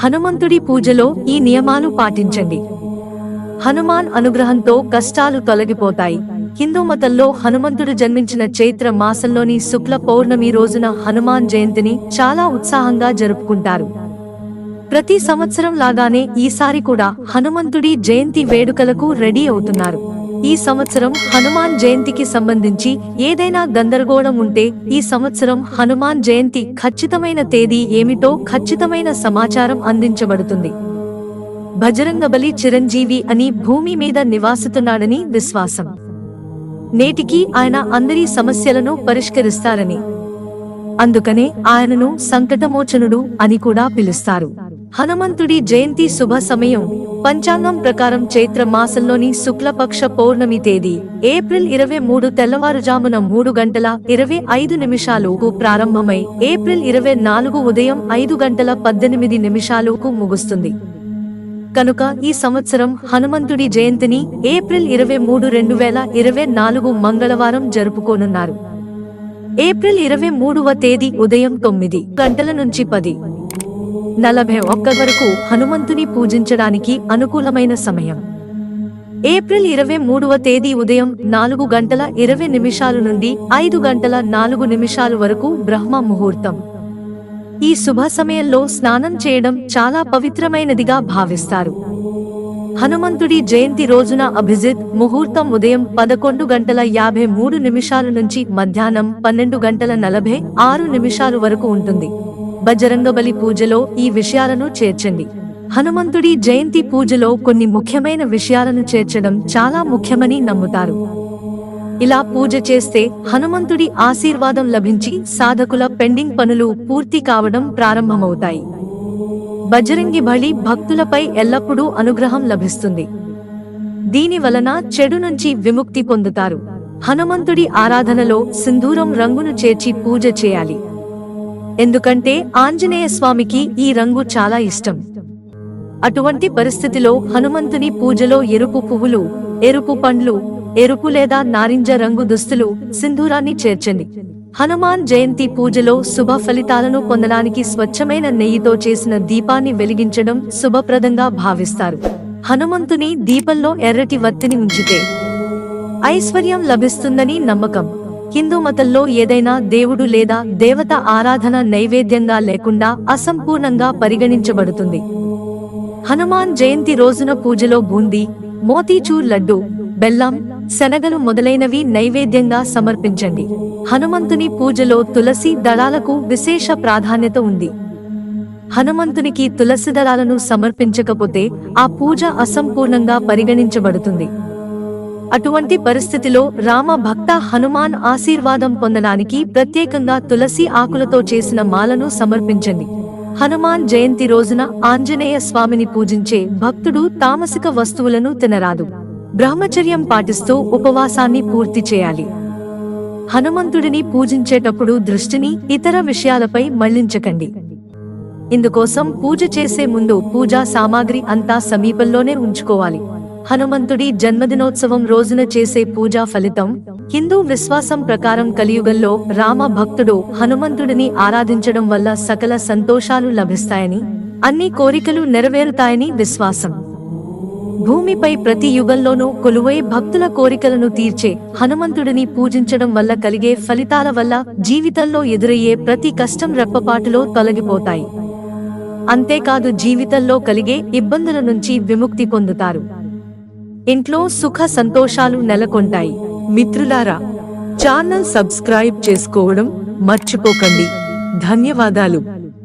హనుమంతుడి పూజలో ఈ నియమాలు పాటించండి. హనుమాన్ అనుగ్రహంతో కష్టాలు తొలగిపోతాయి. హిందూ మతంలో హనుమంతుడు జన్మించిన చైత్ర మాసంలోని శుక్ల పౌర్ణమి రోజున హనుమాన్ జయంతిని చాలా ఉత్సాహంగా జరుపుకుంటారు. ప్రతి సంవత్సరం లాగానే ఈసారి కూడా హనుమంతుడి జయంతి వేడుకలకు రెడీ అవుతున్నారు. ఈ సంవత్సరం హనుమాన్ జయంతికి సంబంధించి ఏదైనా గందరగోళం ఉంటే ఈ సంవత్సరం హనుమాన్ జయంతి ఖచ్చితమైన తేదీ ఏమిటో ఖచ్చితమైన సమాచారం అందించబడుతుంది. బజరంగబలి చిరంజీవి అని భూమి మీద నివాసితున్నాడని విశ్వాసం. నేటికి ఆయన అందరి సమస్యలను పరిష్కరిస్తారని. అందుకనే ఆయనను సంకటమోచనుడు అని కూడా పిలుస్తారు. హనుమంతుడి జయంతి శుభ సమయం పంచాంగం ప్రకారం చైత్ర మాసంలోని శుక్లపక్ష పౌర్ణమి తేదీ ఏప్రిల్ ఇరవై మూడు తెల్లవారుజామున మూడు గంటల ఇరవై ఐదు నిమిషాలకు ప్రారంభమై ఏప్రిల్ ఇరవై నాలుగు ఉదయం ఐదు గంటల పద్దెనిమిది నిమిషాలకు ముగుస్తుంది. కనుక ఈ సంవత్సరం హనుమంతుడి జయంతిని ఏప్రిల్ ఇరవై మూడు రెండు వేల ఇరవై నాలుగు మంగళవారం జరుపుకోనున్నారు. ఏప్రిల్ ఇరవై మూడవ తేదీ ఉదయం తొమ్మిది గంటల నుంచి పది నలభై ఒక్క వరకు హనుమంతుని పూజించడానికి అనుకూలమైన సమయం. ఏప్రిల్ ఇరవై మూడవ తేదీ ఉదయం నాలుగు గంటల ఇరవై నిమిషాల నుండి ఐదు గంటల నాలుగు నిమిషాల వరకు బ్రహ్మ ముహూర్తం. ఈ శుభ సమయంలో స్నానం చేయడం చాలా పవిత్రమైనదిగా భావిస్తారు. హనుమంతుడి జయంతి రోజున అభిజిత్ ముహూర్తం ఉదయం పదకొండు గంటల యాభై మూడు నిమిషాల నుంచి మధ్యాహ్నం పన్నెండు గంటల నలభై ఆరు నిమిషాలు వరకు ఉంటుంది. బజరంగబలి పూజలో ఈ విషయాలను చేర్చండి. హనుమంతుడి జయంతి పూజలో కొన్ని ముఖ్యమైన విషయాలను చేర్చడం చాలా ముఖ్యమని నమ్ముతారు. ఇలా పూజ చేస్తే హనుమంతుడి ఆశీర్వాదం లభించి సాధకుల పెండింగ్ పనులు పూర్తి కావడం ప్రారంభమవుతాయి. బజరంగి బలి భక్తులపై ఎల్లప్పుడూ అనుగ్రహం లభిస్తుంది. దీని వలన చెడు నుంచి విముక్తి పొందుతారు. హనుమంతుడి ఆరాధనలో సింధూరం రంగును చేర్చి పూజ చేయాలి. ఎందుకంటే ఆంజనేయ స్వామికి ఈ రంగు చాలా ఇష్టం. అటువంటి పరిస్థితిలో హనుమంతుని పూజలో ఎరుపు పువ్వులు ఎరుపు పండ్లు ఎరుపు లేదా నారింజ రంగు దుస్తులు సింధూరాన్ని చేర్చండి. హనుమాన్ జయంతి పూజలో శుభ ఫలితాలను పొందడానికి స్వచ్ఛమైన నెయ్యితో చేసిన దీపాన్ని వెలిగించడం శుభప్రదంగా భావిస్తారు. హనుమంతుని దీపంలో ఎర్రటి వత్తిని ఉంచితే ఐశ్వర్యం లభిస్తుందని నమ్మకం. హిందూ మతంలో ఏదైనా దేవుడు లేదా దేవత ఆరాధన నైవేద్యంగా లేకుండా అసంపూర్ణంగా పరిగణించబడుతుంది. హనుమాన్ జయంతి రోజున పూజలో బూందీ మోతీచూర్ లడ్డు బెల్లం శనగలు మొదలైనవి నైవేద్యంగా సమర్పించండి. హనుమంతుని పూజలో తులసి దళాలకు విశేష ప్రాధాన్యత ఉంది. హనుమంతునికి తులసి దళాలను సమర్పించకపోతే ఆ పూజ అసంపూర్ణంగా పరిగణించబడుతుంది. అటువంటి పరిస్థితిలో రామ భక్త హనుమాన్ ఆశీర్వాదం పొందడానికి ప్రత్యేకంగా తులసి ఆకులతో చేసిన మాలను సమర్పించండి. హనుమాన్ జయంతి రోజున ఆంజనేయ స్వామిని పూజించే భక్తుడు తామసిక వస్తువులను తినరాదు. బ్రహ్మచర్యం పాటిస్తూ ఉపవాసాన్ని పూర్తి చేయాలి. హనుమంతుడిని పూజించేటప్పుడు దృష్టిని ఇతర విషయాలపై మళ్ళించకండి. ఇందుకోసం పూజ చేసే ముందు పూజా సామాగ్రి అంతా సమీపంలోనే ఉంచుకోవాలి. హనుమంతుడి జన్మదినోత్సవం రోజున చేసే పూజా ఫలితం హిందూ విశ్వాసం ప్రకారం కలియుగంలో రామ భక్తుడు హనుమంతుడిని ఆరాధించడం వల్ల సకల సంతోషాలు లభిస్తాయని అన్ని కోరికలు నెరవేరుతాయని విశ్వాసం. భూమిపై ప్రతి యుగంలోనూ కొలువై భక్తుల కోరికలను తీర్చే హనుమంతుడిని పూజించడం వల్ల కలిగే ఫలితాల వల్ల జీవితంలో ఎదురయ్యే ప్రతి కష్టం రెప్పపాటులో తొలగిపోతాయి. అంతేకాదు జీవితంలో కలిగే ఇబ్బందుల నుంచి విముక్తి పొందుతారు. ఇంట్లో సుఖ సంతోషాలు నెలకొంటాయి. మిత్రులారా ఛానల్ సబ్స్క్రైబ్ చేసుకోవడం మర్చిపోకండి. ధన్యవాదాలు.